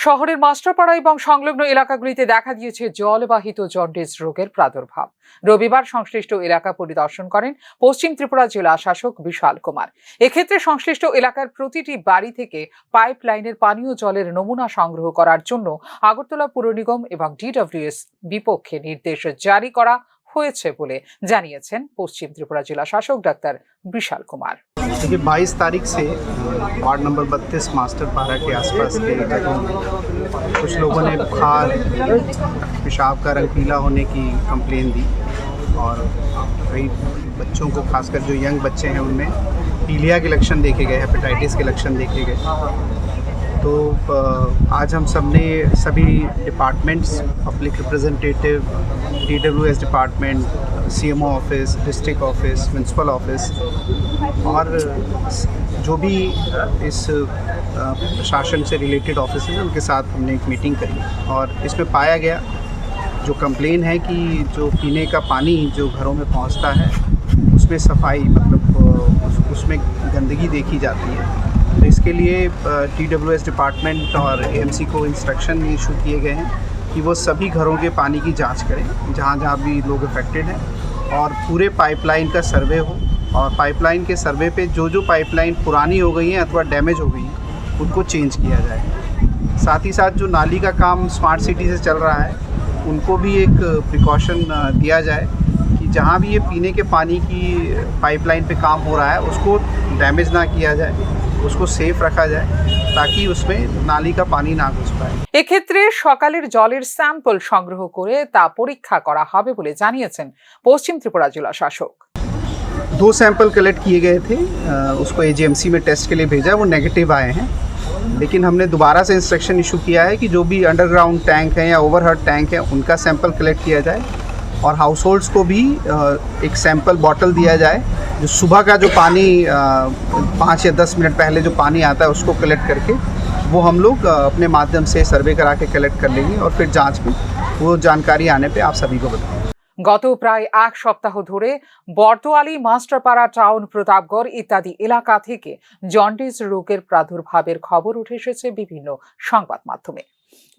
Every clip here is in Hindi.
শহরের মাস্টারপাড়া এবং সংলগ্ন এলাকাগুলিতে দেখা দিয়েছে জলবাহিত জন্ডিস রোগের প্রাদুর্ভাব। রবিবার সংশ্লিষ্ট এলাকা পরিদর্শন করেন পশ্চিম ত্রিপুরা জেলা শাসক বিশাল কুমার। এক্ষেত্রে সংশ্লিষ্ট এলাকার প্রতিটি বাড়ি থেকে পাইপ লাইনের পানীয় জলের নমুনা সংগ্রহ করার জন্য আগরতলা পুর নিগম এবং ডিডব্লিউএস বিপক্ষে নির্দেশ জারি করা হয়েছে বলে জানিয়েছেন পশ্চিম ত্রিপুরা জেলা শাসক ডাক্তার বিশাল কুমার। देखिए 22 तारीख से वार्ड नंबर 32 मास्टर पारा के आसपास के जगहों कुछ लोगों ने बुखार, पेशाब का रंग पीला होने की कंप्लेन दी और कई बच्चों को, खासकर जो यंग बच्चे हैं उनमें पीलिया के लक्षण देखे गए, हेपेटाइटिस के लक्षण देखे गए। तो आज हम सबने सभी departments public representative D W S department C M O office district office municipal office और जो भी इस प्रशासन से रिलेटेड ऑफ़िस हैं, उनके साथ हमने एक मीटिंग करी और इसमें पाया गया, जो कंप्लेन है कि जो पीने का पानी जो घरों में पहुँचता है, उसमें सफ़ाई मतलब उस- उसमें गंदगी देखी जाती है। तो इसके लिए टी डब्ल्यू एस डिपार्टमेंट और ए एम सी को इंस्ट्रक्शन इशू किए गए हैं कि वो सभी घरों के पानी की जाँच करें, जहाँ जहाँ भी लोग अफेक्टेड हैं और पूरे पाइपलाइन का सर्वे हो। और पाइपलाइन के सर्वे पे जो जो पाइपलाइन पुरानी हो गई हैं अथवा डैमेज हो गई हैं, उनको चेंज किया जाए। साथ ही साथ जो नाली का काम स्मार्ट सिटी से चल रहा है, उनको भी एक प्रिकॉशन दिया जाए जहाँ भी ये पीने के पानी की पाइपलाइन पे काम हो रहा है उसको डैमेज ना किया जाए उसको सेफ रखा जाए ताकि उसमें नाली का पानी ना घुस पाए এক্ষেত্রে সকালের জলের স্যাম্পল সংগ্রহ করে তা পরীক্ষা করা হবে বলে জানিয়েছেন পশ্চিম ত্রিপুরা জেলা শাসক दो सैंपल कलेक्ट किए गए थे अ, उसको एजेंसी में टेस्ट के लिए भेजा वो नेगेटिव आए हैं लेकिन हमने दोबारा से इंस्ट्रक्शन इशू किया है कि जो भी अंडरग्राउंड टैंक हैं या ओवरहेड टैंक हैं उनका सैंपल कलेक्ट किया जाए और हाउस होल्ड्स को भी अ, एक सैंपल बॉटल दिया जाए जो सुबह का जो पानी अ, पाँच या दस मिनट पहले जो पानी आता है उसको कलेक्ट करके वो हम लोग अ, अपने माध्यम से सर्वे करा के कलेक्ट कर लेंगे और फिर जांच में वो जानकारी आने पे आप सभी को बताएंगे গত প্রায় এক সপ্তাহ ধরে বর্তোয়ালি মাস্টারপাড়া টাউন প্রতাপগড় ইত্যাদি এলাকা থেকে জন্ডিস রোগের প্রাদুর্ভাবের খবর উঠে এসেছে বিভিন্ন সংবাদ মাধ্যমে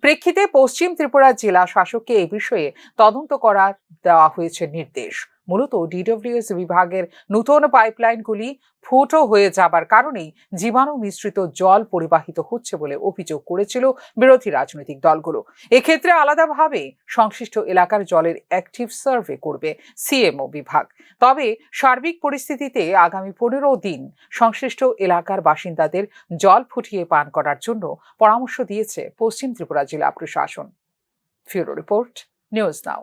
প্রেক্ষিতে পশ্চিম ত্রিপুরা জেলা শাসককে এ বিষয়ে তদন্ত করার দেওয়া হয়েছে নির্দেশ। মূলত ডিডব্লিউএস বিভাগের নতুন পাইপলাইনগুলি ফুটো হয়ে যাবার কারণেই জীবাণু মিশ্রিত জল পরিবাহিত হচ্ছে বলে অভিযোগ করেছিল বিরোধী রাজনৈতিক দলগুলো। এক্ষেত্রে আলাদাভাবে সংশ্লিষ্ট এলাকার জলের অ্যাক্টিভ সার্ভে করবে সিএমও বিভাগ। তবে সার্বিক পরিস্থিতিতে আগামী পনেরো দিন সংশ্লিষ্ট এলাকার বাসিন্দাদের জল ফুটিয়ে পান করার জন্য পরামর্শ দিয়েছে পশ্চিম ত্রিপুরা জেলা প্রশাসন। Bureau report, news now.